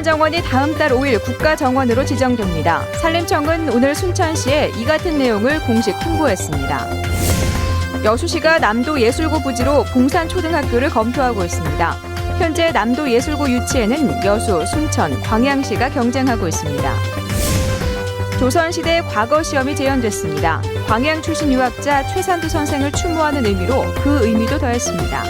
순천만 정원이 다음 달 5일 국가 정원으로 지정됩니다. 산림청은 오늘 순천시에 이 같은 내용을 공식 통보했습니다. 여수시가 남도 예술고 부지로 봉산초등학교를 검토하고 있습니다. 현재 남도 예술고 유치에는 여수, 순천, 광양시가 경쟁하고 있습니다. 조선시대 과거 시험이 재현됐습니다. 광양 출신 유학자 최산두 선생을 추모하는 의미로 그 의미도 더했습니다.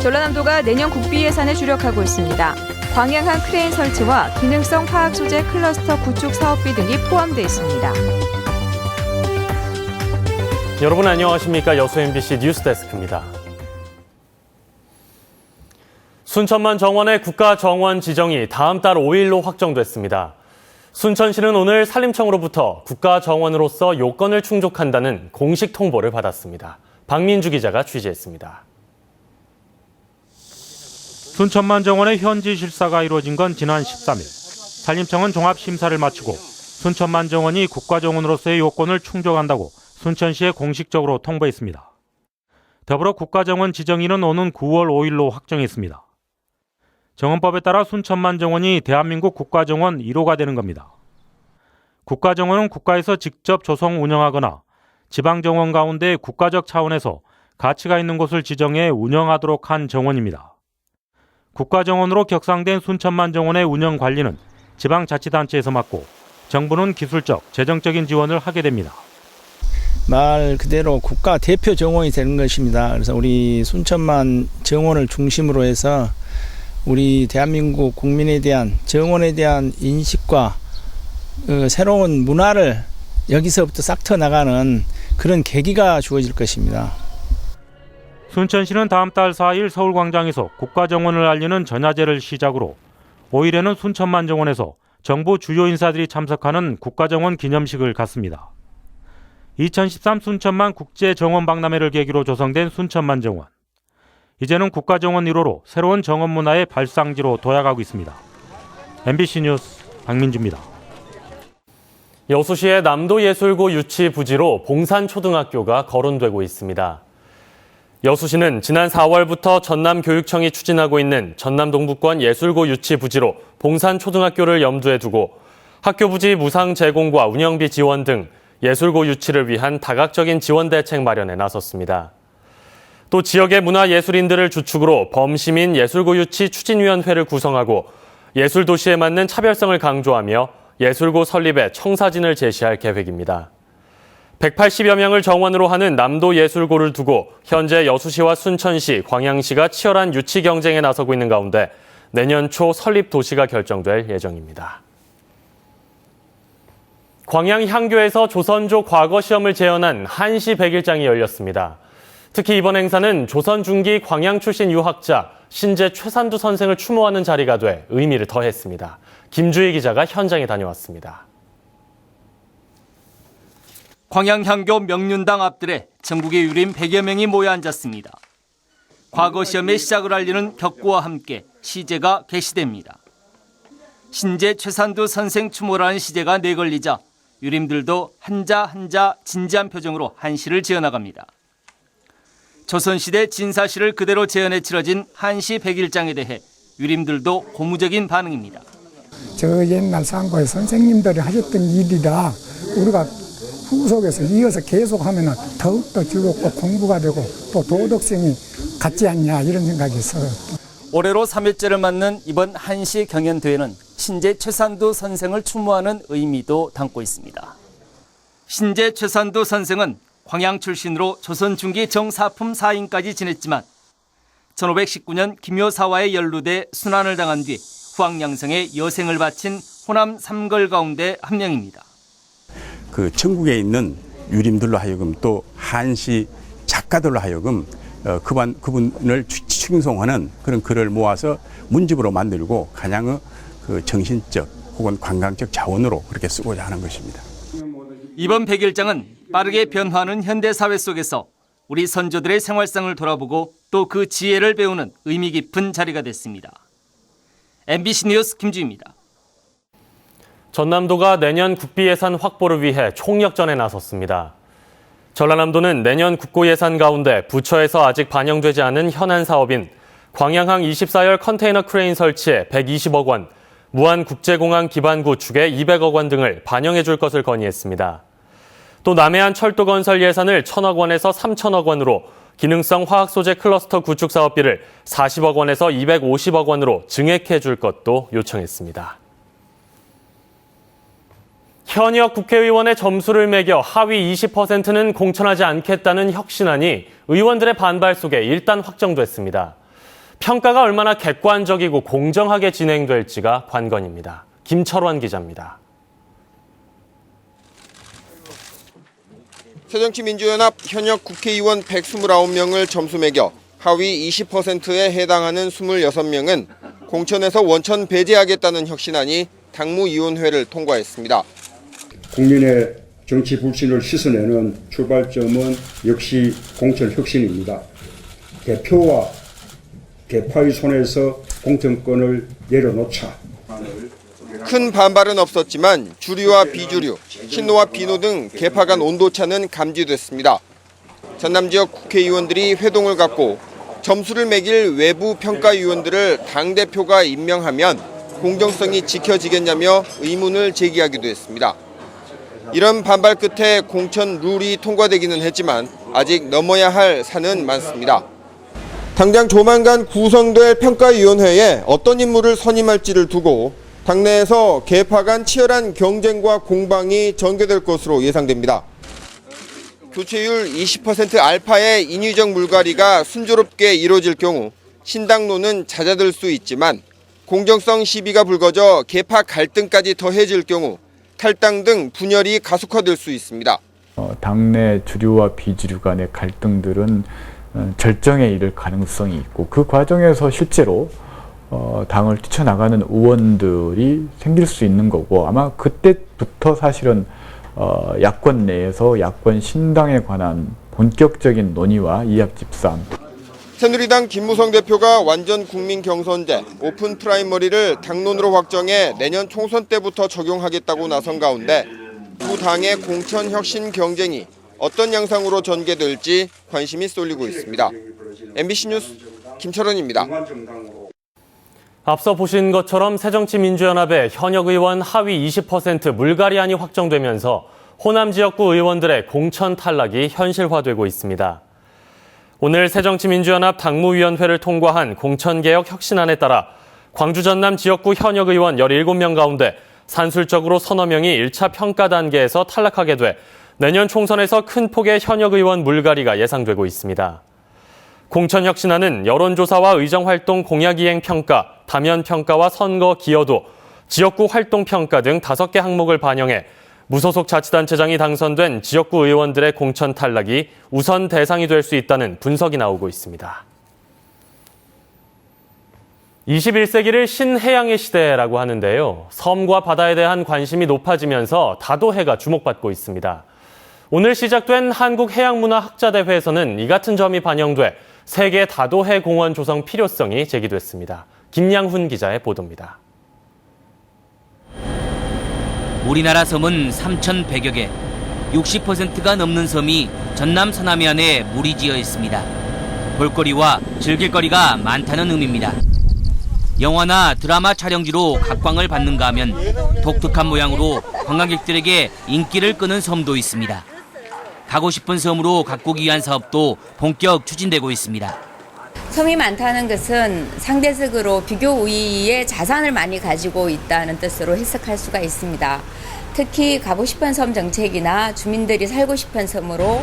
전라남도가 내년 국비 예산에 주력하고 있습니다. 광양항 크레인 설치와 기능성 화학 소재 클러스터 구축 사업비 등이 포함되어 있습니다. 여러분 안녕하십니까 여수 MBC 뉴스데스크입니다. 순천만 정원의 국가 정원 지정이 다음 달 5일로 확정됐습니다. 순천시는 오늘 산림청으로부터 국가 정원으로서 요건을 충족한다는 공식 통보를 받았습니다. 박민주 기자가 취재했습니다. 순천만 정원의 현지 실사가 이루어진 건 지난 13일. 산림청은 종합 심사를 마치고 순천만 정원이 국가정원으로서의 요건을 충족한다고 순천시에 공식적으로 통보했습니다. 더불어 국가정원 지정일은 오는 9월 5일로 확정했습니다. 정원법에 따라 순천만 정원이 대한민국 국가정원 1호가 되는 겁니다. 국가정원은 국가에서 직접 조성 운영하거나 지방정원 가운데 국가적 차원에서 가치가 있는 곳을 지정해 운영하도록 한 정원입니다. 국가정원으로 격상된 순천만 정원의 운영 관리는 지방자치단체에서 맡고 정부는 기술적, 재정적인 지원을 하게 됩니다. 말 그대로 국가 대표 정원이 되는 것입니다. 그래서 우리 순천만 정원을 중심으로 해서 우리 대한민국 국민에 대한 정원에 대한 인식과 어, 새로운 문화를 여기서부터 싹 터나가는 그런 계기가 주어질 것입니다. 순천시는 다음 달 4일 서울광장에서 국가정원을 알리는 전야제를 시작으로 5일에는 순천만 정원에서 정부 주요 인사들이 참석하는 국가정원 기념식을 갖습니다. 2013 순천만 국제정원 박람회를 계기로 조성된 순천만 정원. 이제는 국가정원 1호로 새로운 정원 문화의 발상지로 도약하고 있습니다. MBC 뉴스 박민주입니다. 여수시의 남도예술고 유치 부지로 봉산초등학교가 거론되고 있습니다. 여수시는 지난 4월부터 전남교육청이 추진하고 있는 전남동부권 예술고 유치 부지로 봉산초등학교를 염두에 두고 학교 부지 무상 제공과 운영비 지원 등 예술고 유치를 위한 다각적인 지원 대책 마련에 나섰습니다. 또 지역의 문화예술인들을 주축으로 범시민 예술고 유치 추진위원회를 구성하고 예술도시에 맞는 차별성을 강조하며 예술고 설립에 청사진을 제시할 계획입니다. 180여 명을 정원으로 하는 남도 예술고를 두고 현재 여수시와 순천시, 광양시가 치열한 유치 경쟁에 나서고 있는 가운데 내년 초 설립 도시가 결정될 예정입니다. 광양 향교에서 조선조 과거 시험을 재현한 한시 백일장이 열렸습니다. 특히 이번 행사는 조선 중기 광양 출신 유학자 신재 최산두 선생을 추모하는 자리가 돼 의미를 더했습니다. 김주희 기자가 현장에 다녀왔습니다. 광양향교 명륜당 앞들에 전국의 유림 100여 명이 모여 앉았습니다. 과거 시험의 시작을 알리는 격구와 함께 시제가 개시됩니다. 신제 최산두 선생 추모라는 시제가 내걸리자 유림들도 한자 한자 진지한 표정으로 한시를 지어나갑니다. 조선시대 진사시를 그대로 재현해 치러진 한시 백일장에 대해 유림들도 고무적인 반응입니다. 저 옛날 상고의 선생님들이 하셨던 일이라 우리가 후속에서 이어서 계속 하면 더욱더 즐겁고 공부가 되고 또 도덕성이 같지 않냐 이런 생각이 있어요. 올해로 3회째를 맞는 이번 한시 경연대회는 신재 최산두 선생을 추모하는 의미도 담고 있습니다. 신재 최산두 선생은 광양 출신으로 조선 중기 정사품 사인까지 지냈지만 1519년 김효사와의 연루돼 순환을 당한 뒤 후왕양성에 여생을 바친 호남 삼걸 가운데 한 명입니다. 그 전국에 있는 유림들로 하여금 또 한시 작가들로 하여금 어, 그분, 그분을 추- 칭송하는 그런 글을 모아서 문집으로 만들고 가장의 그 정신적 혹은 관광적 자원으로 그렇게 쓰고자 하는 것입니다. 이번 백일장은 빠르게 변화하는 현대 사회 속에서 우리 선조들의 생활상을 돌아보고 또 그 지혜를 배우는 의미 깊은 자리가 됐습니다. MBC 뉴스 김주입니다. 전남도가 내년 국비 예산 확보를 위해 총력전에 나섰습니다. 전라남도는 내년 국고 예산 가운데 부처에서 아직 반영되지 않은 현안 사업인 광양항 24열 컨테이너 크레인 설치에 120억 원, 무안국제공항 기반 구축에 200억 원 등을 반영해 줄 것을 건의했습니다. 또 남해안 철도 건설 예산을 1천억 원에서 3천억 원으로 기능성 화학 소재 클러스터 구축 사업비를 40억 원에서 250억 원으로 증액해 줄 것도 요청했습니다. 현역 국회의원의 점수를 매겨 하위 20%는 공천하지 않겠다는 혁신안이 의원들의 반발 속에 일단 확정됐습니다. 평가가 얼마나 객관적이고 공정하게 진행될지가 관건입니다. 김철환 기자입니다. 새정치민주연합 현역 국회의원 129명을 점수 매겨 하위 20%에 해당하는 26명은 공천에서 원천 배제하겠다는 혁신안이 당무위원회를 통과했습니다. 국민의 정치 불신을 씻어내는 출발점은 역시 공천 혁신입니다. 대표와 개파의 손에서 공천권을 내려놓자. 큰 반발은 없었지만 주류와 비주류, 친노와 비노 등 개파 간 온도차는 감지됐습니다. 전남 지역 국회의원들이 회동을 갖고 점수를 매길 외부 평가위원들을 당대표가 임명하면 공정성이 지켜지겠냐며 의문을 제기하기도 했습니다. 이런 반발 끝에 공천 룰이 통과되기는 했지만 아직 넘어야 할 산은 많습니다. 당장 조만간 구성될 평가위원회에 어떤 인물을 선임할지를 두고 당내에서 개파 간 치열한 경쟁과 공방이 전개될 것으로 예상됩니다. 교체율 20% 알파의 인위적 물갈이가 순조롭게 이루어질 경우 신당론은 잦아들 수 있지만 공정성 시비가 불거져 개파 갈등까지 더해질 경우 탈당 등 분열이 가속화될 수 있습니다. 어, 당내 주류와 비주류 간의 갈등들은 어, 절정에 이를 가능성이 있고 그 과정에서 실제로 어, 당을 뛰쳐나가는 의원들이 생길 수 있는 거고 아마 그때부터 사실은 어, 야권 내에서 야권 신당에 관한 본격적인 논의와 이합 집산 새누리당 김무성 대표가 완전 국민 경선제 오픈 프라이머리를 당론으로 확정해 내년 총선 때부터 적용하겠다고 나선 가운데 두 당의 공천 혁신 경쟁이 어떤 양상으로 전개될지 관심이 쏠리고 있습니다. MBC 뉴스 김철원입니다. 앞서 보신 것처럼 새정치민주연합의 현역 의원 하위 20% 물갈이안이 확정되면서 호남 지역구 의원들의 공천 탈락이 현실화되고 있습니다. 오늘 새정치민주연합 당무위원회를 통과한 공천개혁 혁신안에 따라 광주 전남 지역구 현역 의원 17명 가운데 산술적으로 서너 명이 1차 평가 단계에서 탈락하게 돼 내년 총선에서 큰 폭의 현역 의원 물갈이가 예상되고 있습니다. 공천 혁신안은 여론조사와 의정활동 공약이행 평가, 다면 평가와 선거 기여도, 지역구 활동 평가 등 다섯 개 항목을 반영해 무소속 자치단체장이 당선된 지역구 의원들의 공천 탈락이 우선 대상이 될 수 있다는 분석이 나오고 있습니다. 21세기를 신해양의 시대라고 하는데요. 섬과 바다에 대한 관심이 높아지면서 다도해가 주목받고 있습니다. 오늘 시작된 한국해양문화학자대회에서는 이 같은 점이 반영돼 세계 다도해 공원 조성 필요성이 제기됐습니다. 김양훈 기자의 보도입니다. 우리나라 섬은 3,100여 개, 60%가 넘는 섬이 전남 서남해안에 무리지어 있습니다. 볼거리와 즐길거리가 많다는 의미입니다. 영화나 드라마 촬영지로 각광을 받는가 하면 독특한 모양으로 관광객들에게 인기를 끄는 섬도 있습니다. 가고 싶은 섬으로 가꾸기 위한 사업도 본격 추진되고 있습니다. 섬이 많다는 것은 상대적으로 비교 우위의 자산을 많이 가지고 있다는 뜻으로 해석할 수가 있습니다. 특히 가고 싶은 섬 정책이나 주민들이 살고 싶은 섬으로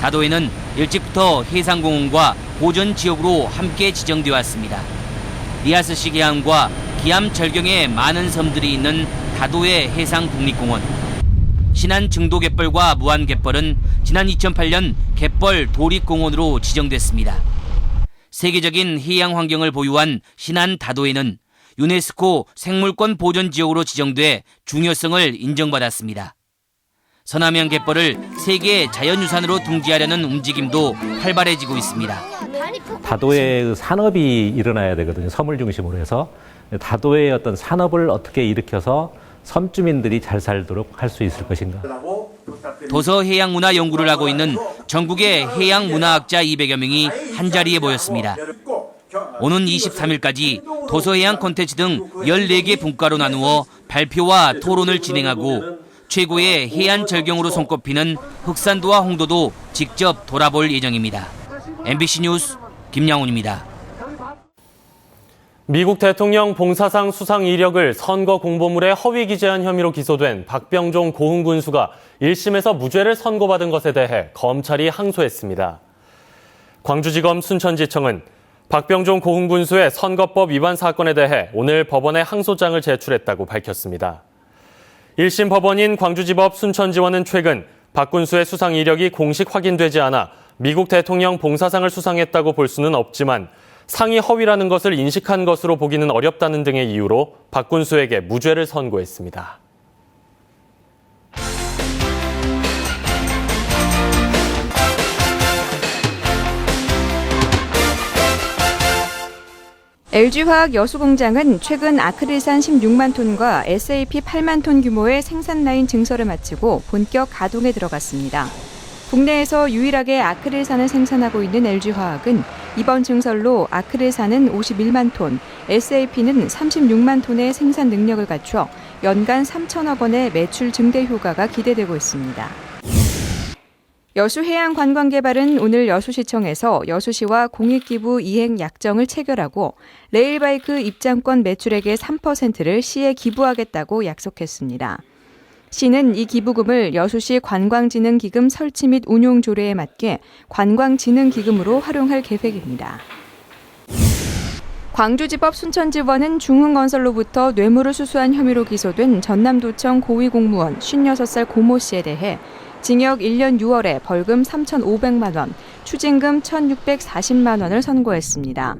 다도해는 일찍부터 해상공원과 보전 지역으로 함께 지정되어 왔습니다. 리아스시 계암과 기암 절경에 많은 섬들이 있는 다도해 해상 국립공원. 신안 증도 갯벌과 무안 갯벌은 지난 2008년 갯벌 도립공원으로 지정됐습니다. 세계적인 해양 환경을 보유한 신안 다도해는 유네스코 생물권 보존 지역으로 지정돼 중요성을 인정받았습니다. 서남해안 갯벌을 세계 자연유산으로 등재하려는 움직임도 활발해지고 있습니다. 다도의 산업이 일어나야 되거든요. 섬을 중심으로 해서 다도의 어떤 산업을 어떻게 일으켜서 섬 주민들이 잘 살도록 할 수 있을 것인가. 도서 해양문화 연구를 하고 있는 전국의 해양문화학자 200여 명이 한자리에 모였습니다. 오는 23일까지 도서해양 콘텐츠 등 14개 분과로 나누어 발표와 토론을 진행하고 최고의 해안 절경으로 손꼽히는 흑산도와 홍도도 직접 돌아볼 예정입니다. MBC 뉴스 김양훈입니다. 미국 대통령 봉사상 수상 이력을 선거 공보물에 허위 기재한 혐의로 기소된 박병종 고흥 군수가 1심에서 무죄를 선고받은 것에 대해 검찰이 항소했습니다. 광주지검 순천지청은 박병종 고흥 군수의 선거법 위반 사건에 대해 오늘 법원에 항소장을 제출했다고 밝혔습니다. 1심 법원인 광주지법 순천지원은 최근 박 군수의 수상 이력이 공식 확인되지 않아 미국 대통령 봉사상을 수상했다고 볼 수는 없지만 상이 허위라는 것을 인식한 것으로 보기는 어렵다는 등의 이유로 박 군수에게 무죄를 선고했습니다. LG화학 여수공장은 최근 아크릴산 16만 톤과 SAP 8만 톤 규모의 생산 라인 증설을 마치고 본격 가동에 들어갔습니다. 국내에서 유일하게 아크릴산을 생산하고 있는 LG화학은 이번 증설로 아크릴산은 51만 톤, SAP는 36만 톤의 생산 능력을 갖춰 연간 3천억 원의 매출 증대 효과가 기대되고 있습니다. 여수해양관광개발은 오늘 여수시청에서 여수시와 공익기부 이행 약정을 체결하고 레일바이크 입장권 매출액의 3%를 시에 기부하겠다고 약속했습니다. 시는 이 기부금을 여수시 관광진흥기금 설치 및 운용 조례에 맞게 관광진흥기금으로 활용할 계획입니다. 광주지법 순천지원은 중흥건설로부터 뇌물을 수수한 혐의로 기소된 전남도청 고위공무원 56살 고모 씨에 대해 징역 1년 6월에 벌금 3,500만 원, 추징금 1,640만 원을 선고했습니다.